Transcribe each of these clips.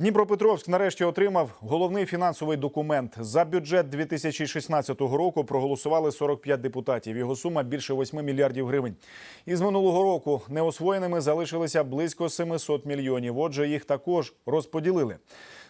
Дніпропетровськ нарешті отримав головний фінансовий документ. За бюджет 2016 року проголосували 45 депутатів. Його сума більше 8 мільярдів гривень. Із минулого року неосвоєними залишилися близько 700 мільйонів. Отже, їх також розподілили.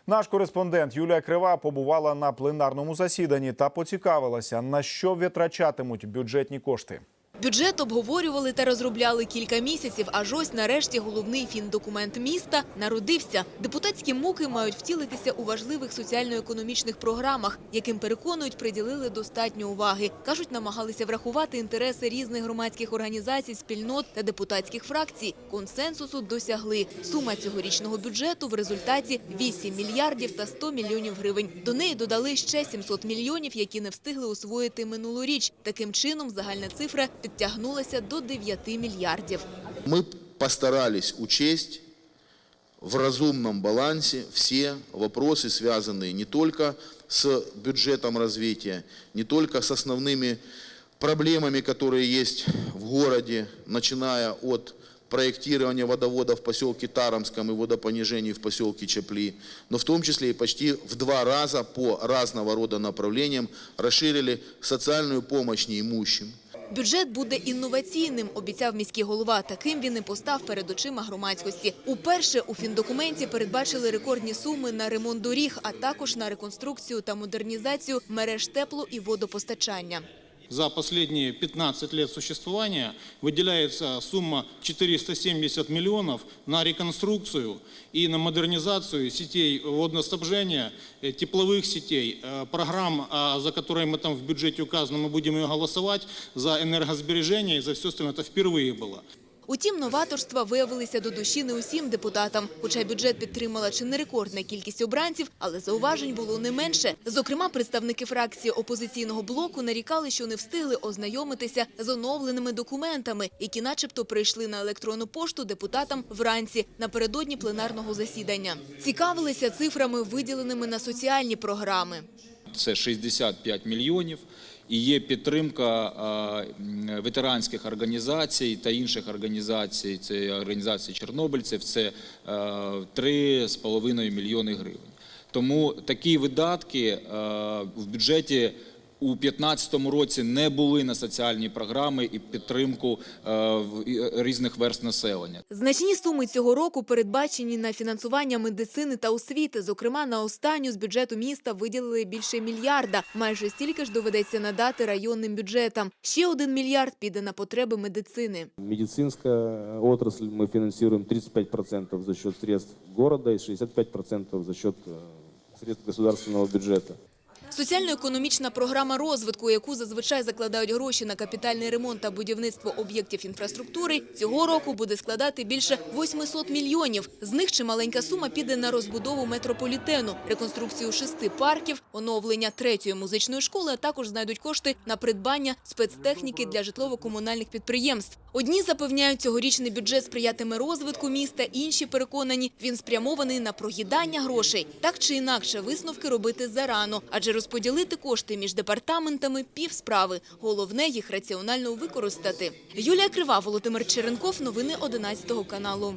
Наш кореспондент Юлія Крива побувала на пленарному засіданні та поцікавилася, на що витрачатимуть бюджетні кошти. Бюджет обговорювали та розробляли кілька місяців, аж ось нарешті головний фіндокумент міста народився. Депутатські муки мають втілитися у важливих соціально-економічних програмах, яким переконують, приділили достатньо уваги. Кажуть, намагалися врахувати інтереси різних громадських організацій, спільнот та депутатських фракцій. Консенсусу досягли. Сума цьогорічного бюджету в результаті 8 мільярдів та 100 мільйонів гривень. До неї додали ще 700 мільйонів, які не встигли освоїти минулоріч. Таким чином, загальна цифра підтягнулася до 9 мільярдів. Мы постарались учесть в разумном балансе все вопросы, связанные не только с бюджетом развития, не только с основными проблемами, которые есть в городе, начиная от проектирования водовода в поселке Тарамском и водопонижений в поселке Чапли, но в том числе и почти в два раза по разного рода направлениям расширили социальную помощь неимущим. Бюджет буде інноваційним, обіцяв міський голова. Таким він і постав перед очима громадськості. Уперше у фіндокументі передбачили рекордні суми на ремонт доріг, а також на реконструкцію та модернізацію мереж тепло і водопостачання За последние 15 лет существования выделяется сумма 470 миллионов на реконструкцию и на модернизацию сетей водоснабжения, э, тепловых сетей, э, программ, а, за которые мы там в бюджете указано, мы будем ее голосовать, за энергосбережение и за все остальное. Это впервые было. Утім, новаторства виявилися до душі не усім депутатам. Хоча бюджет підтримала чи не рекордна кількість обранців, але зауважень було не менше. Зокрема, представники фракції опозиційного блоку нарікали, що не встигли ознайомитися з оновленими документами, які начебто прийшли на електронну пошту депутатам вранці напередодні пленарного засідання. Цікавилися цифрами, виділеними на соціальні програми. Це 65 мільйонів. І є підтримка ветеранських організацій та інших організацій. Це організації чорнобильців, це е, 3,5 мільйони гривень. Тому такі видатки в бюджеті у 2015 році не були на соціальні програми і підтримку е, в- різних верст населення. Значні суми цього року передбачені на фінансування медицини та освіти. Зокрема, на останню з бюджету міста виділили більше мільярда. Майже стільки ж доведеться надати районним бюджетам. Ще один мільярд піде на потреби медицини. Медицинская отрасль мы финансируем 35% за счет средств города и 65% за счет э, средств государственного бюджета. Соціально-економічна програма розвитку, яку зазвичай закладають гроші на капітальний ремонт та будівництво об'єктів інфраструктури, цього року буде складати більше 800 мільйонів. З них чималенька сума піде на розбудову метрополітену, реконструкцію шести парків, оновлення третьої музичної школи, а також знайдуть кошти на придбання спецтехніки для житлово-комунальних підприємств. Одні запевняють, цьогорічний бюджет сприятиме розвитку міста, інші переконані, він спрямований на проїдання грошей. Так чи інакше, висновки робити зарано, адже розподілити кошти між департаментами – пів справи. Головне – їх раціонально використати. Юлія Крива, Володимир Черенков. Новини 11 каналу.